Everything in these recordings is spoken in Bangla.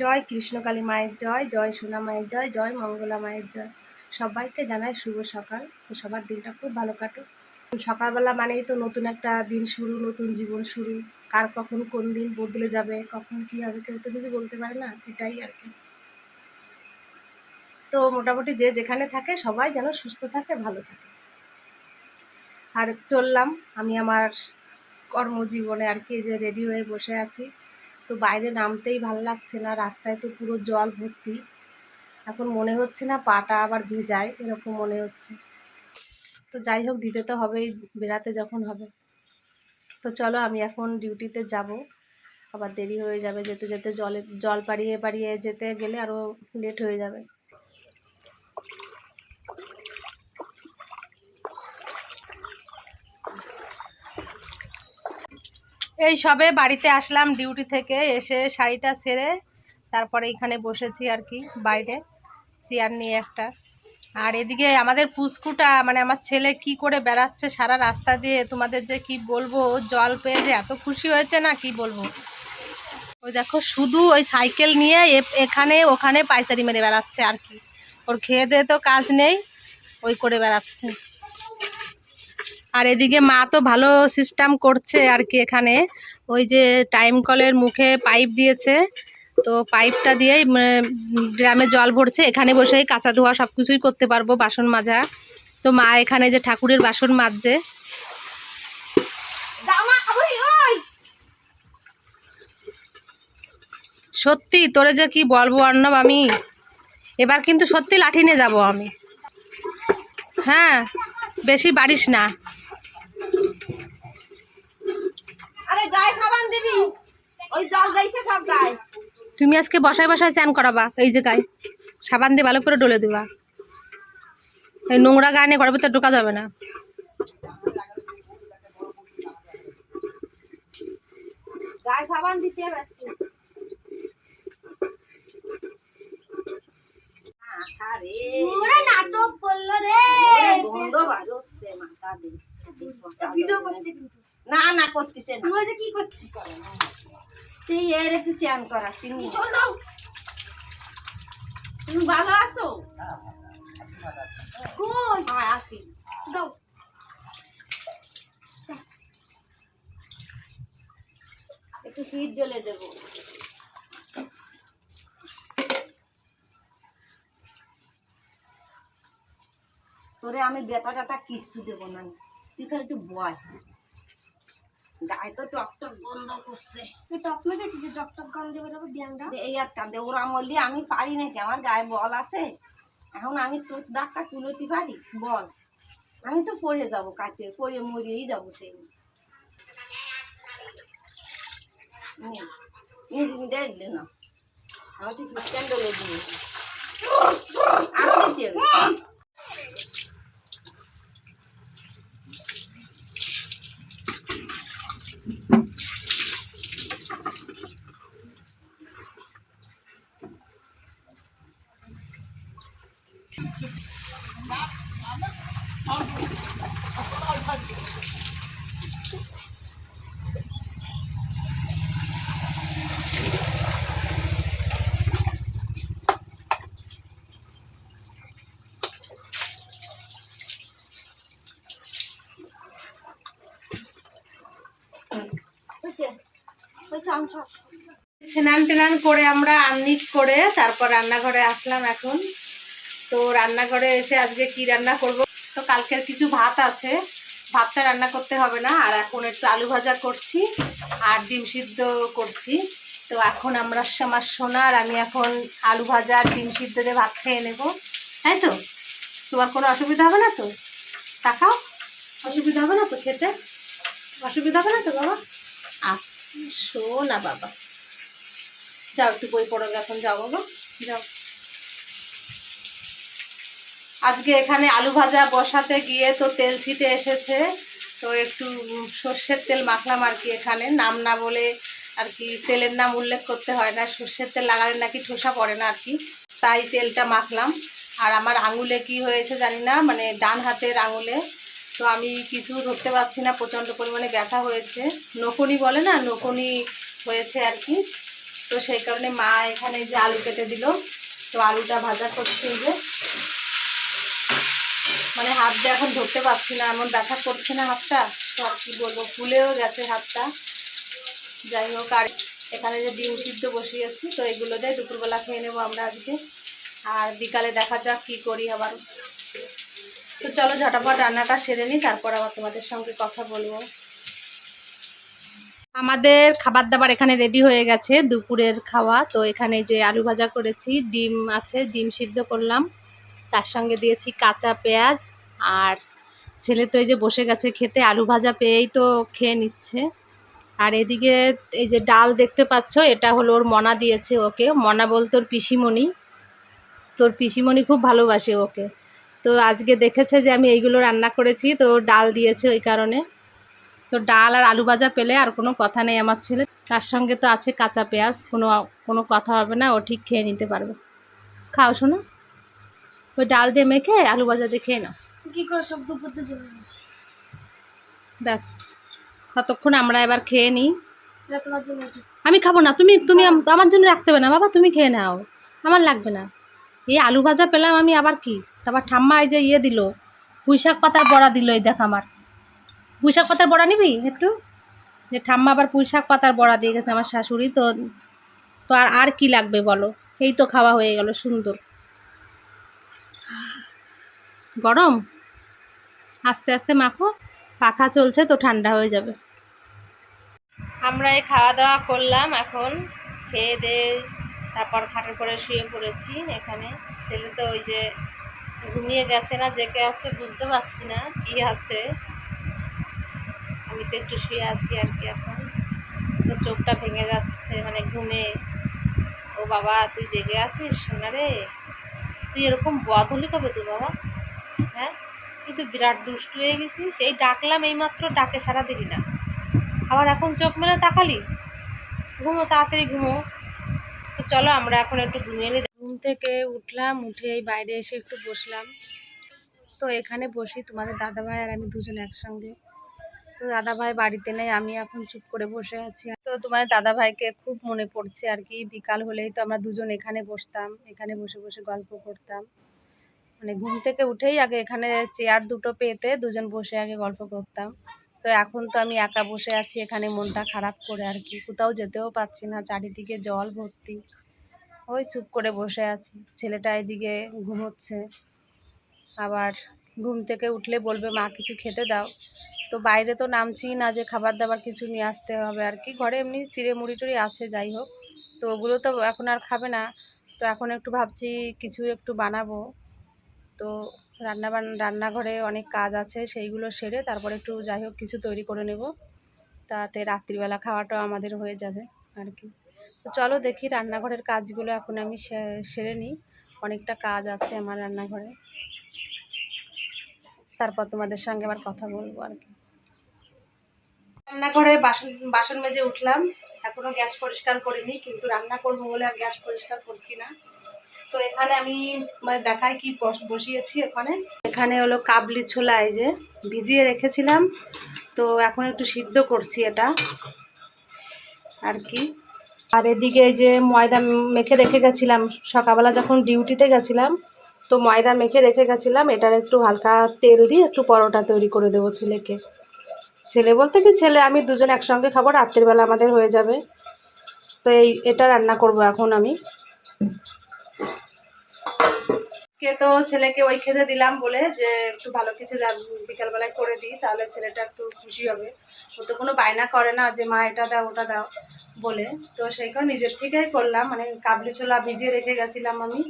জয় কৃষ্ণকালী মায়ের জয় জয় সোনা মায়ের জয় জয় মঙ্গলা মায়ের জয়। সবাইকে জানাই শুভ সকাল। তো সবার দিনটা খুব ভালো কাটুক। সকালবেলা মানেই তো নতুন একটা দিন শুরু, নতুন জীবন শুরু। কার কখন কোন দিন বদলে যাবে, কখন কি হবে কেউ তো কিছু বলতে পারে না, এটাই আর কি। তো মোটামুটি যে যেখানে থাকে সবাই যেন সুস্থ থাকে, ভালো থাকে। আর চললাম, আমি আমার কর্মজীবনে আর কি যে রেডি হয়ে বসে আছি। তো বাইরে নামতেই ভালো লাগছে না, রাস্তায় তো পুরো জল ভর্তি। এখন মনে হচ্ছে না পাটা আবার ভিজায়, এরকম মনে হচ্ছে। তো যাই হোক, দিতে তো হবেই, বেড়াতে যখন হবে। তো চলো, আমি এখন ডিউটিতে যাব। আবার দেরি হয়ে যাবে, যেতে যেতে জলে, জল পাড়িয়ে পাড়িয়ে যেতে গেলে আরও লেট হয়ে যাবে। এই সবে বাড়িতে আসলাম ডিউটি থেকে এসে শাড়িটা সেরে তারপরে এখানে বসেছি আর কি, বাইরে চেয়ার নিয়ে একটা। আর এদিকে আমাদের পুস্কুটা মানে আমার ছেলে কি করে বেড়াচ্ছে সারা রাস্তা দিয়ে, তোমাদের যে কি বলব জল পেয়ে যে এত খুশি হয়েছে না, কি বলব? ওই দেখো, শুধু ওই সাইকেল নিয়ে এখানে, ওখানে পাইচারি মেরে বেড়াচ্ছে আর কি। ওর খেয়ে দিয়ে তো কাজ নেই, ওই করে বেড়াচ্ছে। আর এদিকে মা তো ভালো সিস্টেম করছে আর কি এখানে। ওই যে টাইম কলের মুখে পাইপ দিয়েছে। তো পাইপটা দিয়েই উম, ড্রামে জল ভরছে। এখানে বসেই কাঁচা ধোয়া সব কিছুই করতে পারব বাসন মাজা। তো মা এখানে যে ঠাকুরের বাসন মাজছে। সত্যি তোরে যে কি বলব অর্ণব আমি? এবার কিন্তু সত্যি লাঠি নিয়ে যাব আমি। হ্যাঁ বেশি বাড়িস না আরে গায়ে সাবান দিবি ওই জল দিয়েছে সব গায়ে তুমি আজকে বসায় বসায় চান করাবা এই যে গায়ে। সাবান দিয়ে ভালো করে ডলে দেবা। এই নোংরা গায়ে ঘরের ভিতরে ঢোকা যাবে না। গায়ে সাবান দিতে হবে একটু। মাথা রে। বার হচ্ছে মাথা দিয়ে। না না করতেছে না। তুই এর একটু স্নান করাচ্ছি নি। তুমি ভালো আছো? হ্যাঁ আসি। দাও একটু হিট জ্বলে দেবো। তোরে আমি টাটা কিচ্ছু দেবো না। তুই খালি একটু বয়। গায়ে তো টক টক গন্ধ করছে দে, এই আর ওরা মরলি আমি পারি নাকি? আমার গায়ে বল আছে। এখন আমি তোর দাগটা তুলতে পারি? বল। আমি তো পড়ে যাব কাছে পড়ে মরিয়েই যাব সেই ইঞ্জিনিটা দিলে না। আমার ঠিক স্ট্যান্ডলে দিয়ে আরও দিতে স্নান টেনান করে আমরা আননিট করে তারপর রান্নাঘরে আসলাম এখন। তো রান্নাঘরে এসে আজকে কি রান্না করব? তো কালকের কিছু ভাত আছে। ভাতটা রান্না করতে হবে না, আর এখন একটু আলু ভাজা করছি আর ডিম সিদ্ধ করছি। তো এখন আমরা আমার সোনার আমি এখন আলু ভাজা আর ডিম সিদ্ধ দিয়ে ভাত খেয়ে নেব। তাই তো? তোমার কোনো অসুবিধা হবে না তো? তাকাও অসুবিধা হবে না তো খেতে? অসুবিধা হবে না তো বাবা? আচ্ছা শোনা বাবা। যাও একটু বই পড়ো, এখন যাও বাবা। যাও। আজকে এখানে আলু ভাজা বসাতে গিয়ে তো তেল ছিটে এসেছে, তো একটু সর্ষের তেল মাখলাম আর কি এখানে। নাম না বলে আর কি তেলের নাম উল্লেখ করতে হয় না, সর্ষের তেল লাগালে নাকি ঠোসা পড়ে না আর কি। তাই তেলটা মাখলাম। আর আমার আঙুলে কি হয়েছে জানি না মানে ডান হাতের আঙুলে। তো আমি কিছু ধরতে পারছি না, প্রচণ্ড পরিমাণে ব্যথা হয়েছে। নকুনি বলে না, নকুনি হয়েছে আর কি। তো সেই কারণে মা এখানে যে আলু কেটে দিল, তো আলুটা ভাজা করছে যে। মানে হাত দিয়ে এখন ধরতে পারছি না, এমন ব্যথা করছে না হাতটা। তো আর কি বলব, ফুলেও গেছে হাতটা। যাই হোক, আর এখানে যে ডিম সিদ্ধ বসিয়েছি, তো এগুলো দিয়ে দুপুরবেলা খেয়ে নেব আমরা আজকে। আর বিকালে দেখা যাক কি করি আবার। তো চলো ঝটাপট রান্নাটা সেরে নিই, তারপর আবার তোমাদের সঙ্গে কথা বলব। আমাদের খাবার দাবার এখানে রেডি হয়ে গেছে, দুপুরের খাওয়া। তো এখানে যে আলু ভাজা করেছি, ডিম আছে, ডিম সিদ্ধ করলাম। তার সঙ্গে দিয়েছি কাঁচা পেঁয়াজ আর ছেলে তো এই যে বসে গেছে খেতে, আলু ভাজা পেয়েই তো খেয়ে নিচ্ছে। আর এদিকে এই যে ডাল দেখতে পাচ্ছ, এটা হলো ওর মনা দিয়েছে ওকে। মনা বলতে ওর পিসিমণি। তোর পিসিমণি খুব ভালোবাসে ওকে। তো আজকে দেখেছে যে আমি এইগুলো রান্না করেছি, তো ডাল দিয়েছে ওই কারণে। তো ডাল আর আলু ভাজা পেলে আর কোনো কথা নেই আমার ছেলে। তার সঙ্গে তো আছে কাঁচা পেঁয়াজ, কোনো কোনো কথা হবে না, ও ঠিক খেয়ে নিতে পারবে। খাও শোনো। ওই ডাল দিয়ে মেখে আলু ভাজা দিয়ে খেয়ে নাও। কি করে সব দুপুরতে চলে ব্যাস ততক্ষণ আমরা এবার খেয়ে নিই। আমি খাব না তুমি তুমি আমার জন্য রাখতে হবে না বাবা তুমি খেয়ে নাও। আমার লাগবে না। এই আলু ভাজা পেলাম আমি আবার কি? তারপর ঠাম্মা এই যে ইয়ে দিল পুঁই শাক পাতার বড়া দিল এই দেখ আমার। পুঁই শাক পাতার বড়া নিবি একটু? যে ঠাম্মা আবার পুঁই শাক পাতার বড়া দিয়ে গেছে আমার শাশুড়ি তো তো আর আর কি লাগবে বলো? এই তো খাওয়া হয়ে গেল সুন্দর। গরম? আস্তে আস্তে মাখো, পাখা চলছে তো ঠান্ডা হয়ে যাবে। আমরা এই খাওয়া দাওয়া করলাম, এখন খেয়ে দিয়ে তারপর খাটের পরে শুয়ে পড়েছি। এখানে ছেলে তো ওই যে ঘুমিয়ে গেছে না, জেগে আছে, বুঝতে পারছি না কি আছে। আমি তো একটু শুয়ে আছি আর কি এখন। তো চোখটা ভেঙে যাচ্ছে মানে ঘুমে। ও বাবা, তুই জেগে আছিস? সোনা রে তুই এরকম বদ হলি কবে তুই বাবা হ্যাঁ? তুই তো বিরাট দুষ্টু হয়ে গেছি সেই ডাকলাম এইমাত্র ডাকে সারা দিলি না। আবার এখন চোখ মেলে তাকালি? ঘুমো, তাড়াতাড়ি ঘুমো। তো চলো আমরা এখন একটু ঘুমিয়ে নিই ঘুম থেকে উঠলাম, উঠে এই বাইরে এসে একটু বসলাম। তো এখানে বসি, তোমাদের দাদাভাই আর আমি দুজন একসঙ্গে। তো দাদাভাই বাড়িতে নেই, আমি এখন চুপ করে বসে আছি। তো তোমাদের দাদাভাইকে খুব মনে পড়ছে আর কি, বিকাল হলেই তো আমরা দুজন এখানে বসতাম, এখানে বসে বসে গল্প করতাম। মানে ঘুম থেকে উঠেই আগে এখানে চেয়ার দুটো পেতে দুজন বসে আগে গল্প করতাম। তো এখন তো আমি একা বসে আছি, এখানে মনটা খারাপ করে আর কি। কোথাও যেতেও পাচ্ছি না, চারিদিকে জল ভর্তি। ওই চুপ করে বসে আছি। ছেলেটা এদিকে ঘুমোচ্ছে। আবার ঘুম থেকে উঠলে বলবে, মা, কিছু খেতে দাও। তো বাইরে তো নামছি না যে খাবার দাবার কিছু নিয়ে আসতে হবে আর কি। ঘরে এমনি চিড়ে মুড়ি টুড়ি আছে, যাই হোক। তো ওগুলো তো এখন আর খাবে না। তো এখন একটু ভাবছি, কিছু একটু বানাবো। তো রান্না রান্নাঘরে অনেক কাজ আছে, সেইগুলো সেরে তারপরে একটু যাই হোক কিছু তৈরি করে নেব। তাতে রাত্রিবেলা খাওয়াটাও আমাদের হয়ে যাবে আর কি। তো চলো দেখি রান্নাঘরের কাজগুলো এখন আমি সেরে নিই। অনেকটা কাজ আছে আমার রান্নাঘরে। তারপর তোমাদের সঙ্গে আবার কথা বলব আর কি। রান্নাঘরে বাসন বাসন মেজে উঠলাম। এখনও গ্যাস পরিষ্কার করিনি, কিন্তু রান্না করব বলে আর গ্যাস পরিষ্কার করছি না। তো এখানে আমি মানে দেখাই কি বসিয়েছি ওখানে এখানে হলো কাবলি ছোলা, এই যে ভিজিয়ে রেখেছিলাম। তো এখন একটু সিদ্ধ করছি এটা। আর কি? আর এদিকে যে ময়দা মেখে রেখে গেছিলাম। সকালবেলা যখন ডিউটিতে গেছিলাম, তো ময়দা মেখে রেখে গেছিলাম। এটার একটু হালকা তেল দিয়ে একটু পরোটা তৈরি করে দেবো ছেলেকে। ছেলে বলতে কি, ছেলে, আমি দুজন একসঙ্গে খাব, রাত্রিবেলা আমাদের হয়ে যাবে। তো এই, এটা রান্না করব এখন আমি। কে তো ছেলেকে ওই খেতে দিলাম বলে যে একটু ভালো কিছু বিকালবেলায় করে দিই, তাহলে ছেলেটা একটু খুশি হবে। ও তো কোনো বায়না করে না যে, মা, এটা দাও, ওটা দাও বলে। তো সেইখানে নিজের থেকেই করলাম মানে কাবলি ছোলা ভিজিয়ে রেখে গেছিলাম আমি।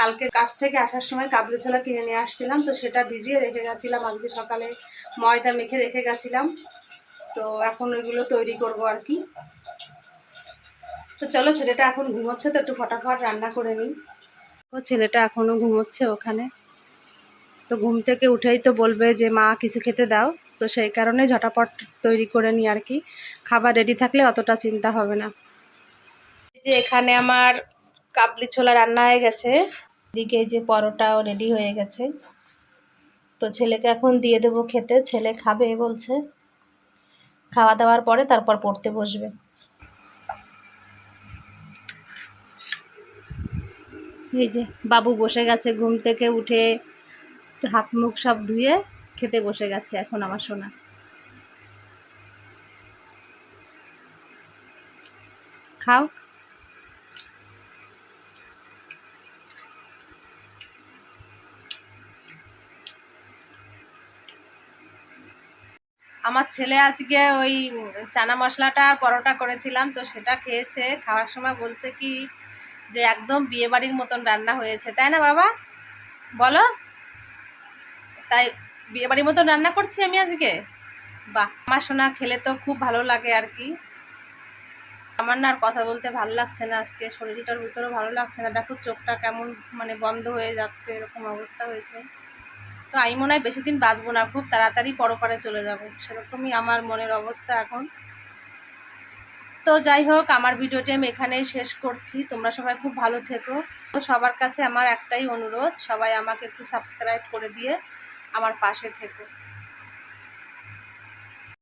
কালকে কাছ থেকে আসার সময় কাবলি ছোলা কিনে নিয়ে আসছিলাম, তো সেটা ভিজিয়ে রেখে গেছিলাম। আজকে সকালে ময়দা মেখে রেখে গেছিলাম। তো এখন ওইগুলো তৈরি করব আর কি। তো চলো, ছেলেটা এখন ঘুমোচ্ছে, তো একটু ফটাফট রান্না করে নিই। ও ছেলেটা এখনও ঘুমোচ্ছে ওখানে। তো ঘুম থেকে উঠেই তো বলবে যে, মা, কিছু খেতে দাও। তো সেই কারণে ঝটাপট তৈরি করে নিই আর কি। খাবার রেডি থাকলে অতটা চিন্তা হবে না। যে এখানে আমার কাবলি ছোলা রান্না হয়ে গেছে। দিকে যে পরোটাও রেডি হয়ে গেছে। তো ছেলেকে এখন দিয়ে দেবো খেতে। ছেলে খাবে বলছে। খাওয়া দাওয়ার পরে তারপর পড়তে বসবে। এই যে বাবু বসে গেছে ঘুম থেকে উঠে, হাত মুখ সব ধুয়ে খেতে বসে গেছে এখন আমার সোনা। খাও। আমার ছেলে আজকে ওই চানা মশলাটা পরোটা করেছিলাম, তো সেটা খেয়েছে, খাওয়ার সময় বলছে কি যে একদম বিয়ে বাড়ির মতন রান্না হয়েছে, তাই না বাবা? বলো। তাই বিয়ে বাড়ির মতন রান্না করছি আমি আজকে? বাহ, আমার সোনা খেলে তো খুব ভালো লাগে আর কি। আমার না আর কথা বলতে ভালো লাগছে না আজকে, শরীরটার ভিতরেও ভালো লাগছে না। দেখো চোখটা কেমন মানে বন্ধ হয়ে যাচ্ছে, এরকম অবস্থা হয়েছে। তো আমি মনে হয় বেশি দিন বাঁচবো না, খুব তাড়াতাড়ি পরপারে চলে যাব। সেরকমই আমার মনের অবস্থা এখন। তো যাই হোক, আমার ভিডিওটি আমি এখানেই শেষ করছি। তোমরা সবাই খুব ভালো থেকো। তো সবার কাছে আমার একটাই অনুরোধ, সবাই আমাকে একটু সাবস্ক্রাইব করে দিয়ে আমার পাশে থেকো।